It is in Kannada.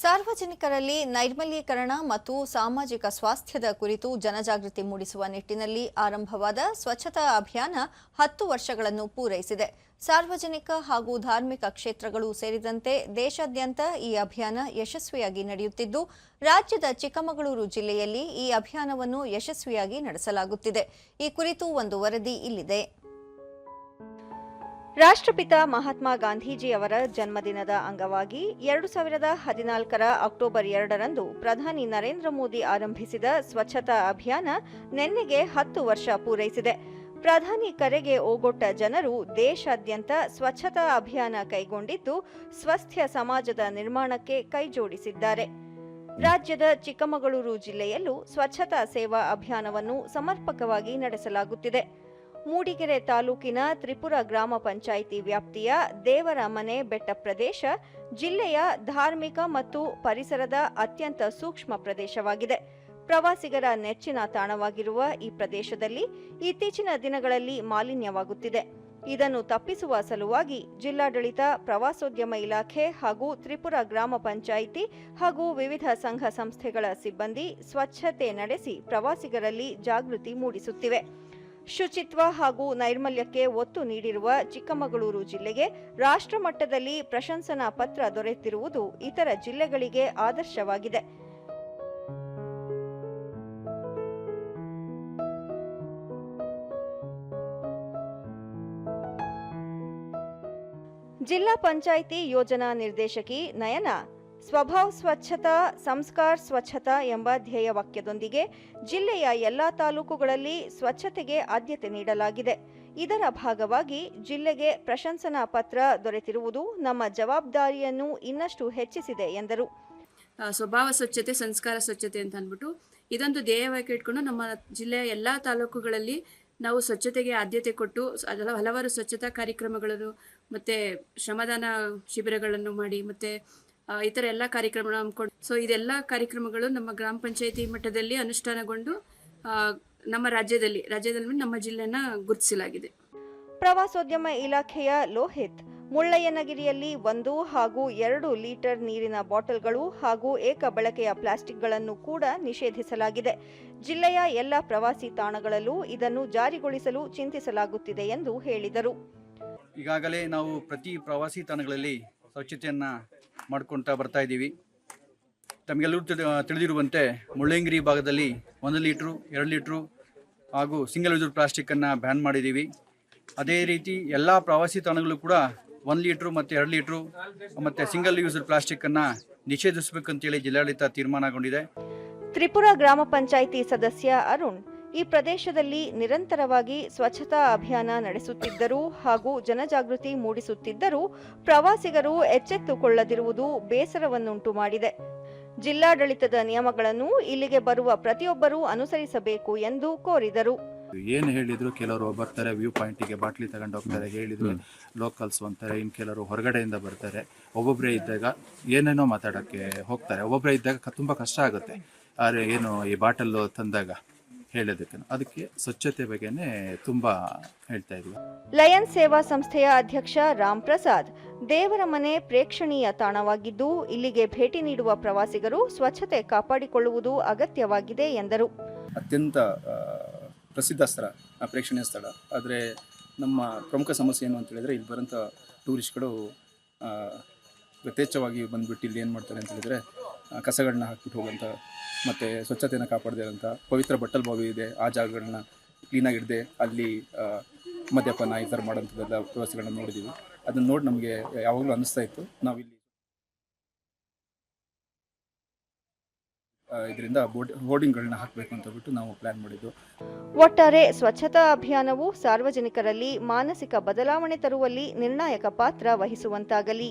ಸಾರ್ವಜನಿಕರಲ್ಲಿ ನೈರ್ಮಲ್ಯೀಕರಣ ಮತ್ತು ಸಾಮಾಜಿಕ ಸ್ವಾಸ್ಥ್ಯದ ಕುರಿತು ಜನಜಾಗೃತಿ ಮೂಡಿಸುವ ನಿಟ್ಟಿನಲ್ಲಿ ಆರಂಭವಾದ ಸ್ವಚ್ಛತಾ ಅಭಿಯಾನ ಹತ್ತು ವರ್ಷಗಳನ್ನು ಪೂರೈಸಿದೆ. ಸಾರ್ವಜನಿಕ ಹಾಗೂ ಧಾರ್ಮಿಕ ಕ್ಷೇತ್ರಗಳು ಸೇರಿದಂತೆ ದೇಶಾದ್ಯಂತ ಈ ಅಭಿಯಾನ ಯಶಸ್ವಿಯಾಗಿ ನಡೆಯುತ್ತಿದ್ದು, ರಾಜ್ಯದ ಚಿಕ್ಕಮಗಳೂರು ಜಿಲ್ಲೆಯಲ್ಲಿ ಈ ಅಭಿಯಾನವನ್ನು ಯಶಸ್ವಿಯಾಗಿ ನಡೆಸಲಾಗುತ್ತಿದೆ. ಈ ಕುರಿತು ಒಂದು ವರದಿ ಇಲ್ಲಿದೆ. ರಾಷ್ಟ್ರಪಿತ ಮಹಾತ್ಮ ಗಾಂಧೀಜಿಯವರ ಜನ್ಮದಿನದ ಅಂಗವಾಗಿ ಎರಡು ಸಾವಿರದ ಹದಿನಾಲ್ಕರ ಅಕ್ಟೋಬರ್ ಎರಡರಂದು ಪ್ರಧಾನಿ ನರೇಂದ್ರ ಮೋದಿ ಆರಂಭಿಸಿದ ಸ್ವಚ್ಛತಾ ಅಭಿಯಾನ ನಿನ್ನೆಗೆ ಹತ್ತು ವರ್ಷ ಪೂರೈಸಿದೆ. ಪ್ರಧಾನಿ ಕರೆಗೆ ಓಗೊಟ್ಟ ಜನರು ದೇಶಾದ್ಯಂತ ಸ್ವಚ್ಛತಾ ಅಭಿಯಾನ ಕೈಗೊಂಡಿದ್ದು ಸ್ವಸ್ಥ್ಯ ಸಮಾಜದ ನಿರ್ಮಾಣಕ್ಕೆ ಕೈಜೋಡಿಸಿದ್ದಾರೆ. ರಾಜ್ಯದ ಚಿಕ್ಕಮಗಳೂರು ಜಿಲ್ಲೆಯಲ್ಲೂ ಸ್ವಚ್ಛತಾ ಸೇವಾ ಅಭಿಯಾನವನ್ನು ಸಮರ್ಪಕವಾಗಿ ನಡೆಸಲಾಗುತ್ತಿದೆ. ಮೂಡಿಗೆರೆ ತಾಲೂಕಿನ ತ್ರಿಪುರ ಗ್ರಾಮ ಪಂಚಾಯಿತಿ ವ್ಯಾಪ್ತಿಯ ದೇವರ ಮನೆ ಬೆಟ್ಟ ಪ್ರದೇಶ ಜಿಲ್ಲೆಯ ಧಾರ್ಮಿಕ ಮತ್ತು ಪರಿಸರದ ಅತ್ಯಂತ ಸೂಕ್ಷ್ಮ ಪ್ರದೇಶವಾಗಿದೆ. ಪ್ರವಾಸಿಗರ ನೆಚ್ಚಿನ ತಾಣವಾಗಿರುವ ಈ ಪ್ರದೇಶದಲ್ಲಿ ಇತ್ತೀಚಿನ ದಿನಗಳಲ್ಲಿ ಮಾಲಿನ್ಯವಾಗುತ್ತಿದೆ. ಇದನ್ನು ತಪ್ಪಿಸುವ ಸಲುವಾಗಿ ಜಿಲ್ಲಾಡಳಿತ, ಪ್ರವಾಸೋದ್ಯಮ ಇಲಾಖೆ ಹಾಗೂ ತ್ರಿಪುರ ಗ್ರಾಮ ಪಂಚಾಯಿತಿ ಹಾಗೂ ವಿವಿಧ ಸಂಘ ಸಂಸ್ಥೆಗಳ ಸಿಬ್ಬಂದಿ ಸ್ವಚ್ಛತೆ ನಡೆಸಿ ಪ್ರವಾಸಿಗರಲ್ಲಿ ಜಾಗೃತಿ ಮೂಡಿಸುತ್ತಿವೆ. ಶುಚಿತ್ವ ಹಾಗೂ ನೈರ್ಮಲ್ಯಕ್ಕೆ ಒತ್ತು ನೀಡಿರುವ ಚಿಕ್ಕಮಗಳೂರು ಜಿಲ್ಲೆಗೆ ರಾಷ್ಟ್ರ ಮಟ್ಟದಲ್ಲಿ ಪ್ರಶಂಸನಾ ಪತ್ರ ದೊರೆತಿರುವುದು ಇತರ ಜಿಲ್ಲೆಗಳಿಗೆ ಆದರ್ಶವಾಗಿದೆ. ಜಿಲ್ಲಾ ಪಂಚಾಯಿತಿ ಯೋಜನಾ ನಿರ್ದೇಶಕಿ ನಯನ ಸ್ವಭಾವ್ ಸ್ವಚ್ಛತಾ, ಸಂಸ್ಕಾರ್ ಸ್ವಚ್ಛತಾ ಎಂಬ ಧ್ಯೇಯ ವಾಕ್ಯದೊಂದಿಗೆ ಜಿಲ್ಲೆಯ ಎಲ್ಲಾ ತಾಲೂಕುಗಳಲ್ಲಿ ಸ್ವಚ್ಛತೆಗೆ ಆದ್ಯತೆ ನೀಡಲಾಗಿದೆ. ಇದರ ಭಾಗವಾಗಿ ಜಿಲ್ಲೆಗೆ ಪ್ರಶಂಸನಾ ಪತ್ರ ದೊರೆತಿರುವುದು ನಮ್ಮ ಜವಾಬ್ದಾರಿಯನ್ನು ಇನ್ನಷ್ಟು ಹೆಚ್ಚಿಸಿದೆ ಎಂದರು. ಸ್ವಭಾವ ಸ್ವಚ್ಛತೆ, ಸಂಸ್ಕಾರ ಸ್ವಚ್ಛತೆ ಅಂತ ಅಂದ್ಬಿಟ್ಟು ಇದೊಂದು ಧ್ಯೇಯವಾಗಿ ಇಟ್ಕೊಂಡು ನಮ್ಮ ಜಿಲ್ಲೆಯ ಎಲ್ಲ ತಾಲೂಕುಗಳಲ್ಲಿ ನಾವು ಸ್ವಚ್ಛತೆಗೆ ಆದ್ಯತೆ ಕೊಟ್ಟು ಹಲವಾರು ಸ್ವಚ್ಛತಾ ಕಾರ್ಯಕ್ರಮಗಳನ್ನು ಮತ್ತು ಶ್ರಮದಾನ ಶಿಬಿರಗಳನ್ನು ಮಾಡಿ ಮತ್ತು ಈ ಥರ ಎಲ್ಲ ಕಾರ್ಯಕ್ರಮಗಳನ್ನು ಹಮ್ಮಿಕೊಂಡು ಸೊ ಇದೆಲ್ಲ ಕಾರ್ಯಕ್ರಮಗಳು ನಮ್ಮ ಗ್ರಾಮ ಪಂಚಾಯತಿ ಮಟ್ಟದಲ್ಲಿ ಅನುಷ್ಠಾನಗೊಂಡು ನಮ್ಮ ರಾಜ್ಯದಲ್ಲಿ ರಾಜ್ಯದಲ್ಲಿ ನಮ್ಮ ಜಿಲ್ಲೆನ ಗುರುತಿಸಲಾಗಿದೆ. ಪ್ರವಾಸೋದ್ಯಮ ಇಲಾಖೆಯ ಲೋಹಿತ್ ಮುಳ್ಳಯ್ಯನಗಿರಿಯಲ್ಲಿ ಒಂದು ಹಾಗೂ ಎರಡು ಲೀಟರ್ ನೀರಿನ ಬಾಟಲ್ಗಳು ಹಾಗೂ ಏಕ ಬಳಕೆಯ ಪ್ಲಾಸ್ಟಿಕ್ಗಳನ್ನು ಕೂಡ ನಿಷೇಧಿಸಲಾಗಿದೆ. ಜಿಲ್ಲೆಯ ಎಲ್ಲ ಪ್ರವಾಸಿ ತಾಣಗಳಲ್ಲೂ ಇದನ್ನು ಜಾರಿಗೊಳಿಸಲು ಚಿಂತಿಸಲಾಗುತ್ತಿದೆ ಎಂದು ಹೇಳಿದರು. ಈಗಾಗಲೇ ನಾವು ಪ್ರತಿ ಪ್ರವಾಸಿ ತಾಣಗಳಲ್ಲಿ ಸ್ವಚ್ಛತೆಯನ್ನು ಮಾಡ್ಕೊಳ್ತಾ ಬರ್ತಾ ಇದ್ದೀವಿ. ತಮಗೆಲ್ಲರೂ ತಿಳಿ- ತಿಳಿದಿರುವಂತೆ ಮುಳ್ಳಂಗಿರಿ ಭಾಗದಲ್ಲಿ ಒಂದು ಲೀಟ್ರು, ಎರಡು ಲೀಟ್ರು ಹಾಗೂ ಸಿಂಗಲ್ ಯೂಸರ್ ಪ್ಲಾಸ್ಟಿಕ್ಕನ್ನು ಬ್ಯಾನ್ ಮಾಡಿದ್ದೀವಿ. ಅದೇ ರೀತಿ ಎಲ್ಲ ಪ್ರವಾಸಿ ತಾಣಗಳು ಕೂಡ ಒಂದು ಲೀಟ್ರು ಮತ್ತು ಎರಡು ಲೀಟ್ರು ಮತ್ತು ಸಿಂಗಲ್ ಯೂಸರ್ ಪ್ಲಾಸ್ಟಿಕ್ಕನ್ನು ನಿಷೇಧಿಸಬೇಕಂತೇಳಿ ಜಿಲ್ಲಾಡಳಿತ ತೀರ್ಮಾನಗೊಂಡಿದೆ. ತ್ರಿಪುರ ಗ್ರಾಮ ಪಂಚಾಯಿತಿ ಸದಸ್ಯ ಅರುಣ್ ಈ ಪ್ರದೇಶದಲ್ಲಿ ನಿರಂತರವಾಗಿ ಸ್ವಚ್ಛತಾ ಅಭಿಯಾನ ನಡೆಸುತ್ತಿದ್ದರೂ ಹಾಗೂ ಜನಜಾಗೃತಿ ಮೂಡಿಸುತ್ತಿದ್ದರೂ ಪ್ರವಾಸಿಗರು ಎಚ್ಚೆತ್ತುಕೊಳ್ಳದಿರುವುದು ಬೇಸರವನ್ನುಂಟು ಮಾಡಿದೆ. ಜಿಲ್ಲಾಡಳಿತದ ನಿಯಮಗಳನ್ನು ಇಲ್ಲಿಗೆ ಬರುವ ಪ್ರತಿಯೊಬ್ಬರೂ ಅನುಸರಿಸಬೇಕು ಎಂದು ಕೋರಿದರು. ಏನು ಹೇಳಿದ್ರು ಕೆಲವರು ಬರ್ತಾರೆ ವ್ಯೂ ಪಾಯಿಂಟಿಗೆ ಬಾಟ್ಲಿ ತಗೊಂಡು ಹೋಗ್ತಾರೆ ಹೇಳಿದ್ರು ಲೋಕಲ್ಸ್ ಅಂತಾರೆ ಇನ್ನು ಕೆಲವರು ಹೊರಗಡೆಯಿಂದ ಬರ್ತಾರೆ. ಒಬ್ಬೊಬ್ಬರೇ ಇದ್ದಾಗ ಏನೇನೋ ಮಾತಾಡೋಕ್ಕೆ ಹೋಗ್ತಾರೆ. ಒಬ್ಬೊಬ್ಬರೇ ಇದ್ದಾಗ ತುಂಬ ಕಷ್ಟ ಆಗುತ್ತೆ. ಆದರೆ ಏನು ಈ ಬಾಟಲ್ಲು ತಂದಾಗ? ಹೇಳೋದಕ್ಕೆ ಅದಕ್ಕೆ ಸ್ವಚ್ಛತೆ ಬಗ್ಗೆನೇ ತುಂಬ ಹೇಳ್ತಾ ಇದ್ವಿ. ಲಯನ್ ಸೇವಾ ಸಂಸ್ಥೆಯ ಅಧ್ಯಕ್ಷ ರಾಮ್ ಪ್ರಸಾದ್ ದೇವರ ಮನೆ ಪ್ರೇಕ್ಷಣೀಯ ತಾಣವಾಗಿದ್ದು ಇಲ್ಲಿಗೆ ಭೇಟಿ ನೀಡುವ ಪ್ರವಾಸಿಗರು ಸ್ವಚ್ಛತೆ ಕಾಪಾಡಿಕೊಳ್ಳುವುದು ಅಗತ್ಯವಾಗಿದೆ ಎಂದರು. ಅತ್ಯಂತ ಪ್ರಸಿದ್ಧ ಸ್ಥಳ ಆ ಪ್ರೇಕ್ಷಣೀಯ ಸ್ಥಳ. ಆದರೆ ನಮ್ಮ ಪ್ರಮುಖ ಸಮಸ್ಯೆ ಏನು ಅಂತ ಹೇಳಿದ್ರೆ ಇಲ್ಲಿ ಬರೋಂಥ ಟೂರಿಸ್ಟ್ಗಳು ಯಥೇಚ್ಛವಾಗಿ ಬಂದ್ಬಿಟ್ಟು ಇಲ್ಲಿ ಏನು ಮಾಡ್ತಾರೆ ಅಂತ ಹೇಳಿದ್ರೆ ಕಸಗಳನ್ನ ಹಾಕ್ಬಿಟ್ಟು ಹೋಗೋಂಥ ಮತ್ತು ಸ್ವಚ್ಛತೆಯನ್ನು ಕಾಪಾಡದೇ ಇರೋಂಥ ಪವಿತ್ರ ಬಟ್ಟಲ್ ಬಾವಿ ಇದೆ, ಆ ಜಾಗಗಳನ್ನ ಕ್ಲೀನಾಗಿಡದೆ ಅಲ್ಲಿ ಮದ್ಯಪಾನ ಈ ಥರ ಮಾಡೋಂಥದ್ದೆಲ್ಲ ವ್ಯವಸ್ಥೆಗಳನ್ನ ನೋಡಿದ್ದೀವಿ ಅದನ್ನು ನೋಡಿ ನಮಗೆ ಯಾವಾಗಲೂ ಅನ್ನಿಸ್ತಾ ಇತ್ತು. ನಾವಿಲ್ಲಿ ಇದರಿಂದ ಬೋರ್ಡ್ ಹೋರ್ಡಿಂಗ್ಗಳನ್ನ ಹಾಕಬೇಕು ಅಂತ ಬಿಟ್ಟು ನಾವು ಪ್ಲಾನ್ ಮಾಡಿದ್ದು. ಒಟ್ಟಾರೆ ಸ್ವಚ್ಛತಾ ಅಭಿಯಾನವು ಸಾರ್ವಜನಿಕರಲ್ಲಿ ಮಾನಸಿಕ ಬದಲಾವಣೆ ತರುವಲ್ಲಿ ನಿರ್ಣಾಯಕ ಪಾತ್ರ ವಹಿಸುವಂತಾಗಲಿ.